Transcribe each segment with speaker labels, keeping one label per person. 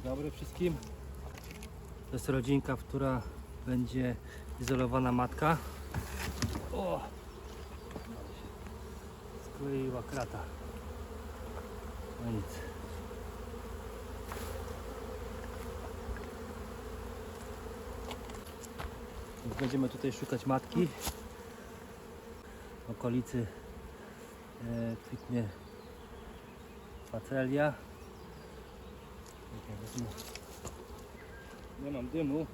Speaker 1: Dzień dobry wszystkim. To jest rodzinka, w która będzie izolowana matka. O! Skleiła krata. No nic. Więc będziemy tutaj szukać matki. W okolicy e, kwitnie facelia. Nie mam dymu.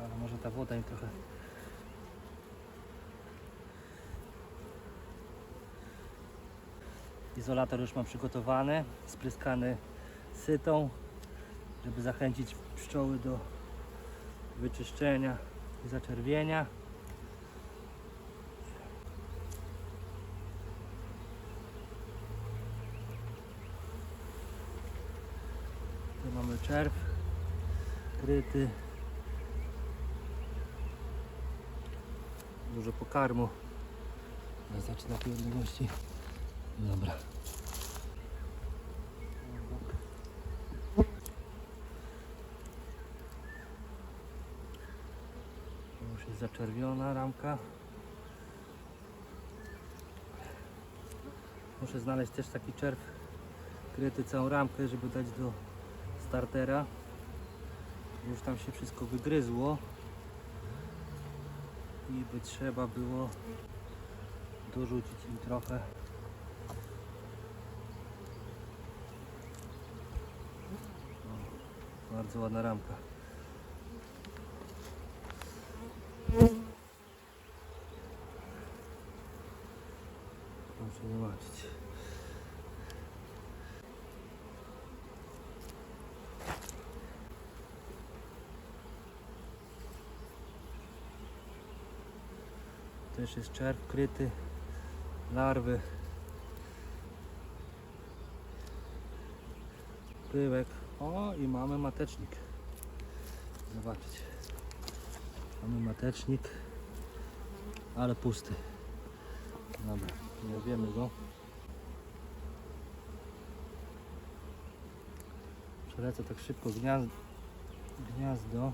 Speaker 1: Ale może ta woda im trochę. Izolator już mam przygotowany, spryskany sytą, żeby zachęcić pszczoły do wyczyszczenia i zaczerwienia. Tu mamy czerw kryty. Dużo pokarmu. Zaczyna tej odległości. Dobra. Już jest zaczerwiona ramka. Muszę znaleźć też taki czerw kryty całą ramkę, żeby dać do startera. Już tam się wszystko wygryzło i by trzeba było dorzucić im trochę. O, Bardzo ładna ramka. Muszę zobaczyć. Też jest czerw kryty, larwy, pyłek. O i mamy matecznik. Zobaczcie. Mamy matecznik, ale pusty. Dobra, nie wiemy go. Przelecę tak szybko gniazdo. gniazdo.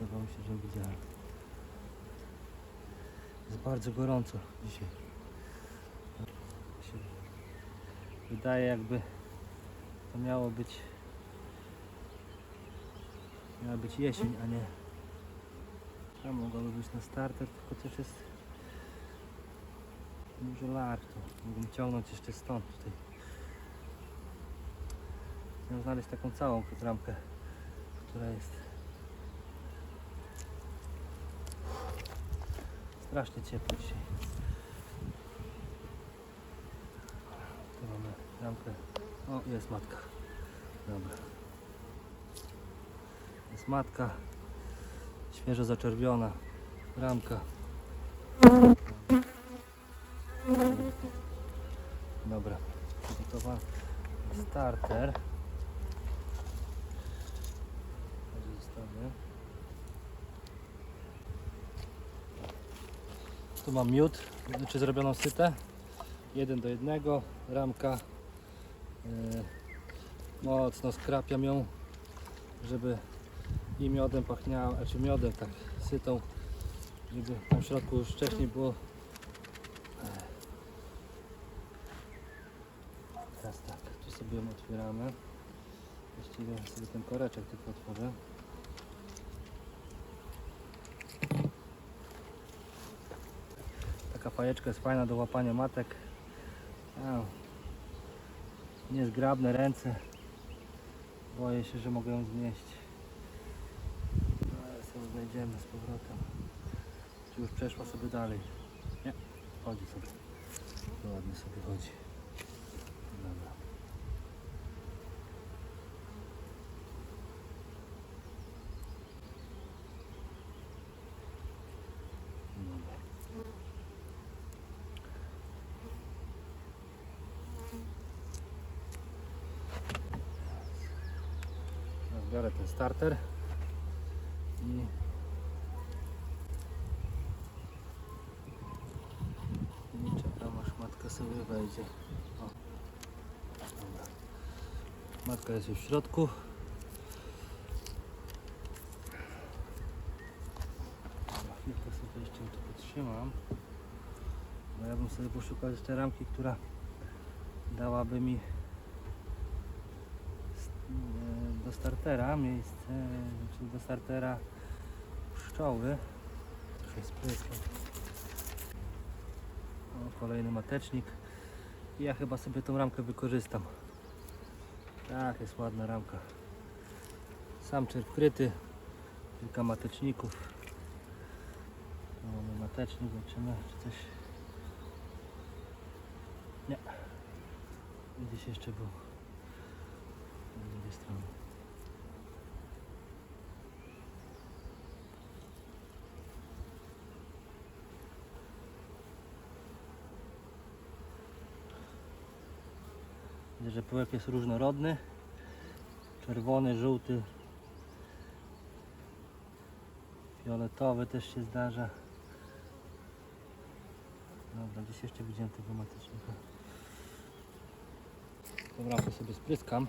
Speaker 1: Wydawało mi się, że widziałem. Jest bardzo gorąco dzisiaj. Wydaje jakby to miało być miała być jesień, a nie tam mogłaby być na starter, tylko też jest dużo lar tu. Mógłbym ciągnąć jeszcze stąd tutaj. Chciałem znaleźć taką całą ramkę, która jest strasznie ciepło dzisiaj. Tu mamy ramkę. O, jest matka. Dobra. Jest matka. Świeżo zaczerwiona. Ramka. Dobra. Przygotowany starter. Tu mam miód, czy zrobioną sytę. Jeden do jednego, ramka. Yy, mocno skrapiam ją, żeby i miodem pachniała, czy miodem tak, sytą, żeby tam w środku już wcześniej było. Teraz tak, tu sobie ją otwieramy. Właściwie sobie ten koreczek tylko otworzę. Taka fajeczka jest fajna do łapania matek. Niezgrabne ręce. Boję się, że mogę ją znieść. Ale sobie znajdziemy z powrotem. Czy już przeszła sobie dalej? Nie, chodzi sobie. Ładnie sobie chodzi. Dobra. Dobra. Teraz Biorę starter i czekam aż matka sobie wejdzie. Matka jest już w środku. Chwilkę sobie jeszcze tu podtrzymam. Bo ja bym sobie poszukał jeszcze ramki, która dałaby mi do startera miejsce, czyli do startera pszczoły. O, kolejny matecznik. Ja chyba sobie tą ramkę wykorzystam. Tak, jest ładna ramka. Sam czerw. Kilka mateczników. Tu mamy matecznik, zobaczymy czy coś... Nie. Gdzieś jeszcze był. Z drugiej strony. Widzę, że pyłek jest różnorodny. Czerwony, żółty, fioletowy też się zdarza. Dobra, gdzieś jeszcze widziałem tego matycznika. Tą rampę sobie spryskam.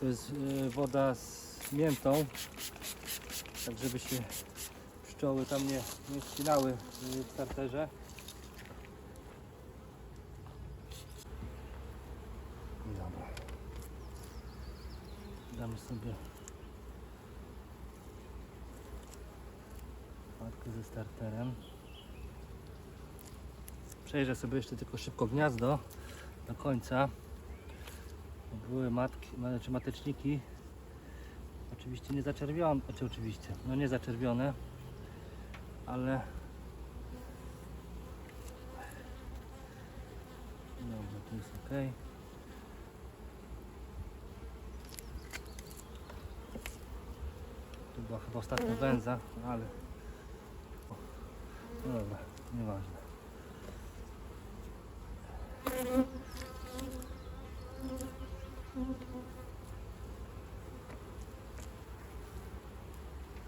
Speaker 1: To jest e, woda z miętą, tak żeby się pszczoły tam nie, nie ścinały w starterze. Dobra. Damy sobie matkę ze starterem. Przejrzę sobie jeszcze tylko szybko gniazdo do końca. Były matki, znaczy mateczniki. Oczywiście nie zaczerwione, znaczy oczywiście, no nie zaczerwione, ale Dobrze, to jest ok. Była chyba ostatnia węza, ale. O, No dobra, nieważne.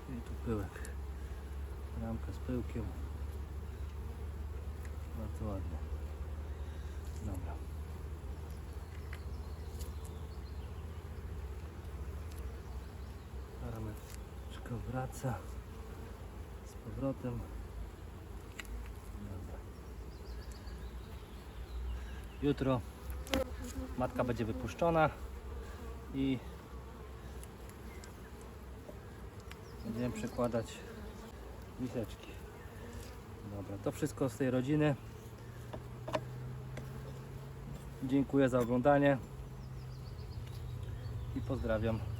Speaker 1: I tu pyłek. Ramka z pyłkiem. Bardzo ładnie. Dobra. Rameczka wraca z powrotem. Dobra. Jutro matka będzie wypuszczona i będziemy przekładać miseczki. Dobra, to wszystko z tej rodziny. Dziękuję za oglądanie i pozdrawiam.